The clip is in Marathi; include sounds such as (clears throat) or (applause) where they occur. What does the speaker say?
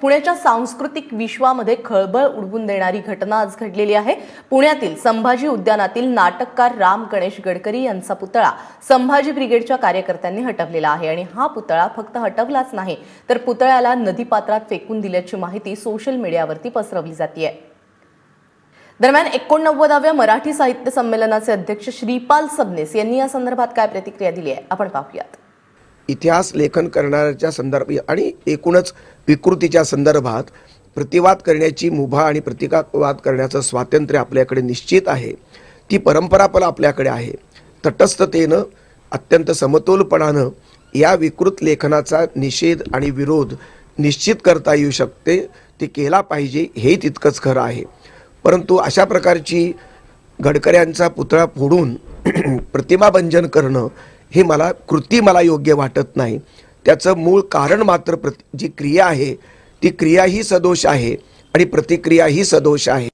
पुण्याच्या सांस्कृतिक विश्वामध्ये खळबळ उडवून देणारी घटना आज घडलेली आहे. पुण्यातील संभाजी उद्यानातील नाटककार राम गणेश गडकरी यांचा पुतळा संभाजी ब्रिगेडच्या कार्यकर्त्यांनी हटवलेला आहे आणि हा पुतळा फक्त हटवलाच नाही तर पुतळ्याला नदीपात्रात फेकून दिल्याची माहिती सोशल मीडियावरती पसरवली जाते दरम्यान एकोणनव्वदाव्या मराठी साहित्य संमेलनाचे अध्यक्ष श्रीपाल सबनीस यांनी या संदर्भात काय प्रतिक्रिया दिली आहे आपण पाहूयात. इतिहास लेखन करणाऱ्याच्या संदर्भ आणि एकूणच विकृतीच्या संदर्भात प्रतिवाद करण्याची मुभा आणि प्रतिकावाद करण्याचं स्वातंत्र्य आपल्याकडे निश्चित आहे. ती परंपरा पण आपल्याकडे आहे. तटस्थतेनं अत्यंत समतोलपणानं या विकृत लेखनाचा निषेध आणि विरोध निश्चित करता येऊ शकते ते केला पाहिजे हे तितकंच खरं आहे. परंतु अशा प्रकारची गडकऱ्यांचा पुतळा फोडून (clears throat) प्रतिमाभंजन करणं हे मला कृती मला योग्य वाटत नाही. त्याचं मूळ कारण मात्र प्रति जी क्रिया आहे ती क्रिया ही सदोष आहे आणि प्रतिक्रिया ही सदोष आहे.